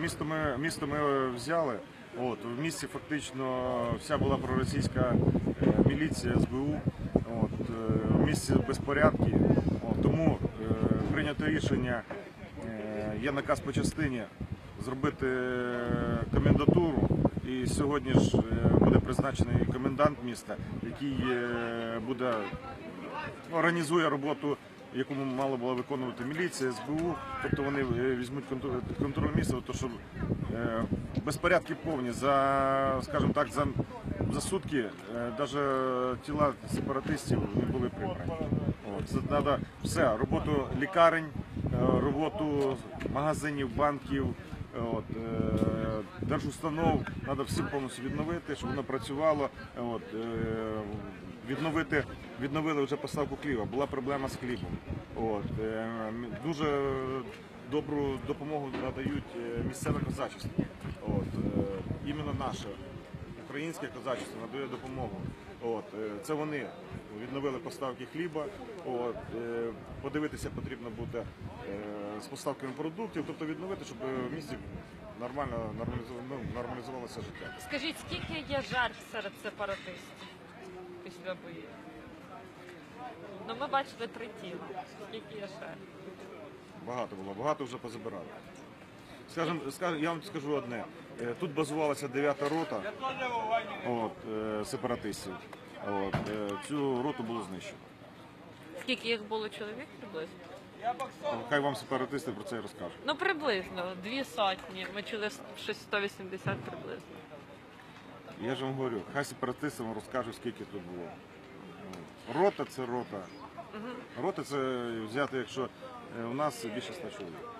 Місто ми, місто ми взяли. От, в місті фактично вся була проросійська е, міліція, СБУ. От, е, в місті безпорядки. От, тому е, прийнято рішення, е, є наказ по частині зробити е, комендатуру. І сьогодні ж е, буде призначений комендант міста, який е, буде організує роботу, яку мала була виконувати міліція, СБУ. Тобто вони е, візьмуть контроль, міста, то що е, безпорядки повні за, скажімо так, за, за сутки навіть тіла сепаратистів не були прибрані. От, це треба все, роботу лікарень, е, роботу магазинів, банків. От, е, держустанов треба всім повністю відновити, щоб воно працювало. От, е, відновити, відновили вже поставку хліба. Була проблема з хлібом. От, е, дуже добру допомогу надають місцеве козачество. От, іменно наше українське козачество надає допомогу. От, е, це вони відновили поставки хліба. От, е, подивитися потрібно буде е, з поставками продуктів, тобто відновити, щоб в місті нормально ну, нормалізувалося життя. Скажіть, скільки є жертв серед сепаратистів після боїв? Ну, ми бачили три тіла. Скільки є жертв? Багато було, багато вже позабирали. Скажем, скажем, я вам скажу одне. Е, Тут базувалася 9-та рота от, е, сепаратистів. От, е, цю роту було знищено. Скільки їх було чоловік приблизно? Хай вам сепаратисти про це і розкажуть. Ну, приблизно, дві сотні. Ми чули щось 180 приблизно. Я ж вам говорю, хай сепаратисти вам розкажуть, скільки тут було. От. Рота це рота. Рота це взяти, якщо е, у нас більше ста чоловік.